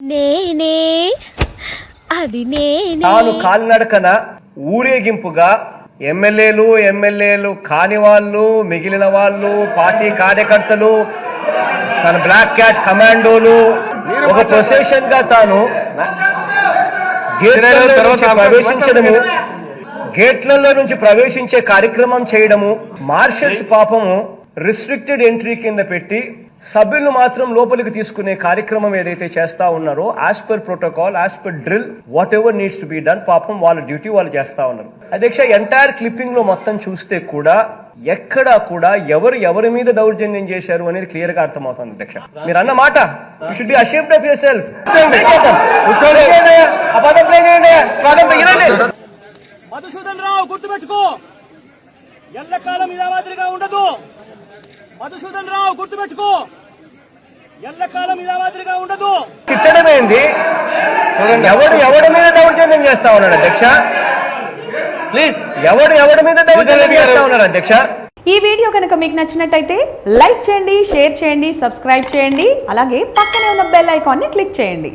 నేనే అది నేనే. తాను కాలినడకన ఊరేగింపుగా ఎమ్మెల్యేలు ఎమ్మెల్యేలు కాని వాళ్ళు మిగిలిన వాళ్ళు పార్టీ కార్యకర్తలు తన బ్లాక్ క్యాట్ కమాండోలు ఒక ప్రొసెషన్గా తాను గేట్లలో నుంచి ప్రవేశించడము గేట్లలో నుంచి ప్రవేశించే కార్యక్రమం చేయడము మార్షల్స్ పాపము రిస్ట్రిక్టెడ్ ఎంట్రీ కింద పెట్టి సభ్యులను మాత్రం లోపలికి తీసుకునే కార్యక్రమం ఏదైతే చేస్తా ఉన్నారో as per protocol as per drill whatever needs to be done పాపం వాళ్ళ డ్యూటీ వాళ్ళు చేస్తా ఉన్నారు. అధ్యక్ష ఎంటైర్ క్లిప్పింగ్లో మొత్తం చూస్తే కూడా ఎక్కడా కూడా ఎవరు ఎవరి మీద దౌర్జన్యం చేశారు అనేది క్లియర్గా అర్థమవుతుంది అధ్యక్ష. మీరు అన్న మాట you should be ashamed of yourself. Madhusudan Rao గుర్తుపెట్టుకో. ఎల్లకాలం ఇదే మాదిరిగా ఉండదు. మధుసూదన్ రావు గుర్తుపెట్టుకో. ఎల్లకాలం ఇదే మాదిరిగా ఉండదు. తిట్టడం ఏంది ఎవడు ఎవడి మీద దౌర్జన్యం చేస్తా ఉన్నాడు అధ్యక్ష? ప్లీజ్ ఎవడు ఎవడి మీద దౌర్జన్యం చేస్తా ఉన్నాడు అధ్యక్ష? ఈ వీడియో కనుక మీకు నచ్చినట్టయితే లైక్ చేయండి షేర్ చేయండి సబ్స్క్రైబ్ చేయండి అలాగే పక్కనే ఉన్న బెల్ ఐకాన్ని క్లిక్ చేయండి.